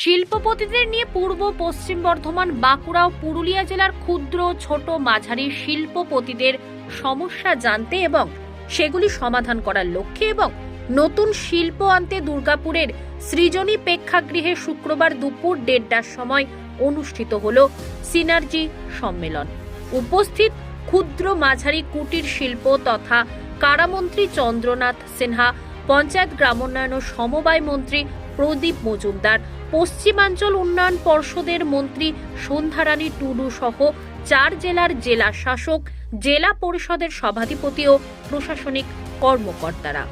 শিল্পপতিদের নিয়ে পূর্ব, পশ্চিম বর্ধমান, বাঁকুড়া ও পুরুলিয়া জেলার ক্ষুদ্র, ছোট, মাঝারি শিল্পপতিদের সমস্যা জানতে এবং সেগুলি সমাধান করার লক্ষ্যে এবং নতুন শিল্প আনতে দুর্গাপুরের সৃজনী প্রেক্ষাগৃহে শুক্রবার দুপুর দেড়টার সময় অনুষ্ঠিত হল সিনার্জি সম্মেলন। উপস্থিত ক্ষুদ্র, মাঝারি কুটির শিল্প তথা কারামন্ত্রী চন্দ্রনাথ সিনহা, পঞ্চায়েত গ্রামোন্নয়ন ও সমবায় মন্ত্রী প্রদীপ মজুমদার, পশ্চিমাঞ্চল উন্নয়ন পর্ষদের মন্ত্রী সন্ধ্যারানী টুডু সহ চার জেলার জেলা শাসক, জেলা পরিষদের সভাধিপতি ও প্রশাসনিক কর্মকর্তারা।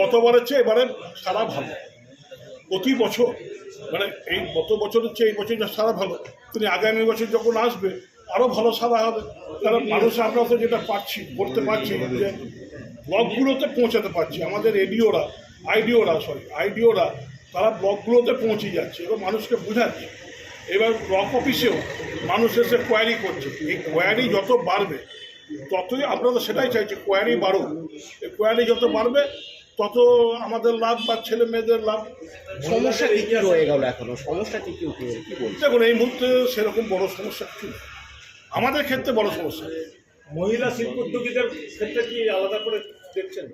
গতবারের চেয়ে এবারে সারা ভালো। প্রতি বছর মানে এই গত বছরের চেয়ে এই বছর সারা ভালো। তিনি আগামী বছর যখন আসবে আরও ভালো সারা হবে। কারণ মানুষ আমরা তো যেটা পাচ্ছি করতে পারছি যে ব্লকগুলোতে পৌঁছাতে পারছি। আমাদের এডিওরা আইডিওরা সরি আইডিওরা তারা ব্লকগুলোতে পৌঁছে যাচ্ছে এবং মানুষকে বোঝাচ্ছে। এবার ব্লক অফিসেও মানুষ এসে কোয়ারি করছে। এই কোয়ারি যত বাড়বে ততই আমরা তো সেটাই চাইছি কোয়ারি বাড়ুক। এই কোয়ারি যত বাড়বে তত আমাদের লাভ বা ছেলে মেয়েদের লাভ। সমস্যা কি কি রয়ে গেল এখনও? সমস্যা কি কি উঠে কি বলছে দেখুন এই মুহূর্তে সেরকম বড় সমস্যা কি? আমাদের ক্ষেত্রে বড় সমস্যা। মহিলা শিল্প উদ্যোগীদের ক্ষেত্রে কি আলাদা করে দেখছেন?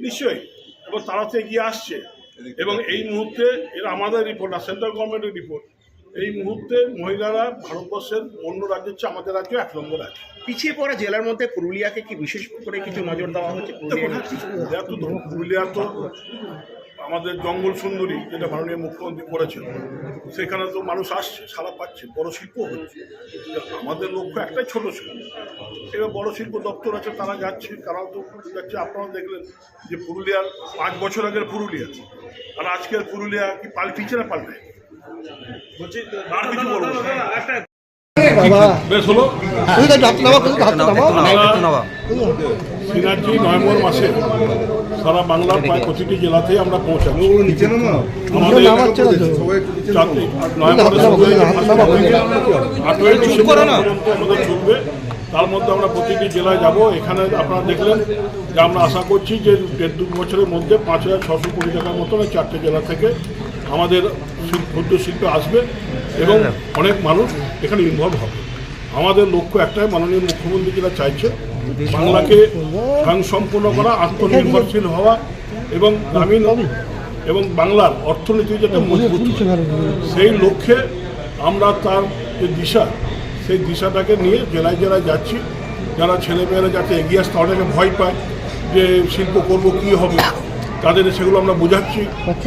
নিশ্চয়ই। এবং তারা তো এগিয়ে আসছে। এবং এই মুহূর্তে এরা আমাদের রিপোর্ট না সেন্ট্রাল গভর্নমেন্টের রিপোর্ট এই মুহূর্তে মহিলারা ভারতবর্ষের অন্য রাজ্যের চেয়ে আমাদের রাজ্য এক নম্বর আছে। পিছিয়ে পড়া জেলার মধ্যে পুরুলিয়াকে কি বিশেষ করে কিছু নজর দেওয়া হচ্ছে পুরুলিয়া তো ধরুন পুরুলিয়া তো আমাদের জঙ্গল সুন্দরী যেটা মাননীয় মুখ্যমন্ত্রী করেছেন। সেখানে তো মানুষ আসছে সারা পাচ্ছে বড় শিল্প হচ্ছে। আমাদের লক্ষ্য একটাই ছোট শিল্প। এবার বড় শিল্প দপ্তর আছে তারা যাচ্ছে তারাও তো যাচ্ছে। আপনারা দেখলেন যে পুরুলিয়ার পাঁচ বছর আগের পুরুলিয়া। আর আজকের পুরুলিয়া কি পাল্টিছে না পাল্টে সিনার্জি নভেম্বর মাসে সারা বাংলার প্রায় প্রতিটি জেলাতেই আমরা পৌঁছাবো আঠেরোই ডিসেম্বর আমাদের চলবে। তার মধ্যে আমরা প্রতিটি জেলায় যাব। এখানে আপনারা দেখলেন যে আমরা আশা করছি যে দেড় দু বছরের মধ্যে পাঁচ হাজার ছশো কোটি টাকার মতন এই চারটে জেলা থেকে আমাদের ক্ষুদ্র শিল্প আসবে এবং অনেক মানুষ এখানে ইনভলভ হবে। আমাদের লক্ষ্য একটাই, মাননীয় মুখ্যমন্ত্রী যেটা চাইছে, বাংলাকে স্বয়ংসম্পূর্ণ করা, আত্মনির্ভরশীল হওয়া এবং গ্রামীণ এবং বাংলার অর্থনীতি যাতে মজবুত সেই লক্ষ্যে আমরা তার যে দিশা, সেই দিশাটাকে নিয়ে জেলায় জেলায় যাচ্ছি। যারা ছেলেমেয়েরা যাতে এগিয়ে আসতে অনেকে ভয় পায় যে শিল্প করব কী হবে, তাদের সেগুলো আমরা বোঝাচ্ছি।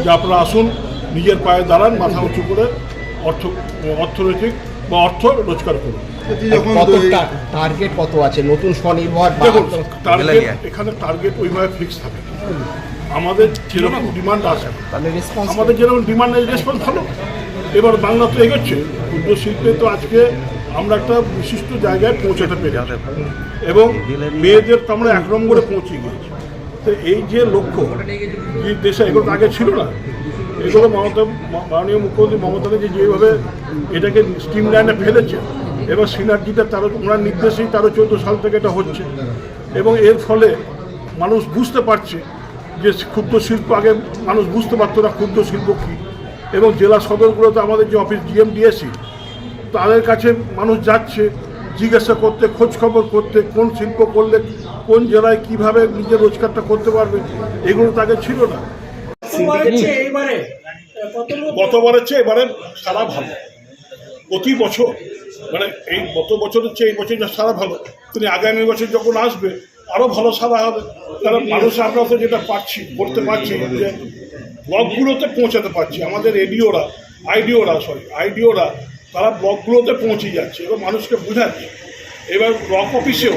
যে আপনারা আসুন নিজের পায়ে দাঁড়ান মাথা উঁচু করে অর্থ অর্থনৈতিক বা অর্থ রোজগার করুন। টার্গেট কত আছে? নতুন স্বনির্ভর টার্গেট এখানে টার্গেট ওইভাবে ফিক্স থাকে। আমাদের যেরকম ডিমান্ড আছে আমাদের যেরকম ডিমান্ড রেসপন্স ভালো। এবার বাংলা তো এগোচ্ছে ক্ষুদ্র শিল্পে তো আজকে আমরা একটা বিশিষ্ট জায়গায় পৌঁছাতে পেরেছি। এবং মেয়েদের তো আমরা এক নম্বরে পৌঁছে গিয়েছি। তো এই যে লক্ষ্য যে দেশে এগুলো আগে ছিল না? এগুলো মমতা মাননীয় মুখ্যমন্ত্রী মমতা ব্যানার্জি যেভাবে এটাকে স্টিম লাইনে ফেলেছে, এবার সিনার্জিটা তারও ওনার নির্দেশেই তেরো চোদ্দ সাল থেকে এটা হচ্ছে। এবং এর ফলে মানুষ বুঝতে পারছে যে ক্ষুদ্র শিল্প, আগে মানুষ বুঝতে পারতো না ক্ষুদ্র শিল্প কী। এবং জেলা সদরগুলোতে আমাদের যে অফিস জিএমডিএসি তাদের কাছে মানুষ যাচ্ছে, জিজ্ঞাসা করতে, খোঁজ খবর করতে, কোন শিল্প করলে, কোন জেলায় কীভাবে নিজের রোজগারটা করতে পারবে, এগুলো তাকে ছিল না। গতবারের চেয়ে এবারে সারা ভালো। প্রতি বছর মানে এই গত বছরের চেয়ে এই বছর যা সারা ভালো তিনি আগামী বছর যখন আসবে আরও ভালো সারা হবে। কারণ মানুষ আমরা তো যেটা পাচ্ছি করতে পারছি যে ব্লকগুলোতে পৌঁছাতে পারছি। আমাদের এডিওরা আইডিওরা সরি আইডিওরা তারা ব্লকগুলোতে পৌঁছে যাচ্ছে এবং মানুষকে বোঝাচ্ছে। এবার ব্লক অফিসেও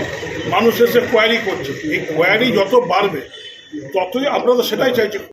মানুষ এসে কোয়ারি করছে। এই কোয়ারি যত বাড়বে ততই আমরা তো সেটাই চাইছি।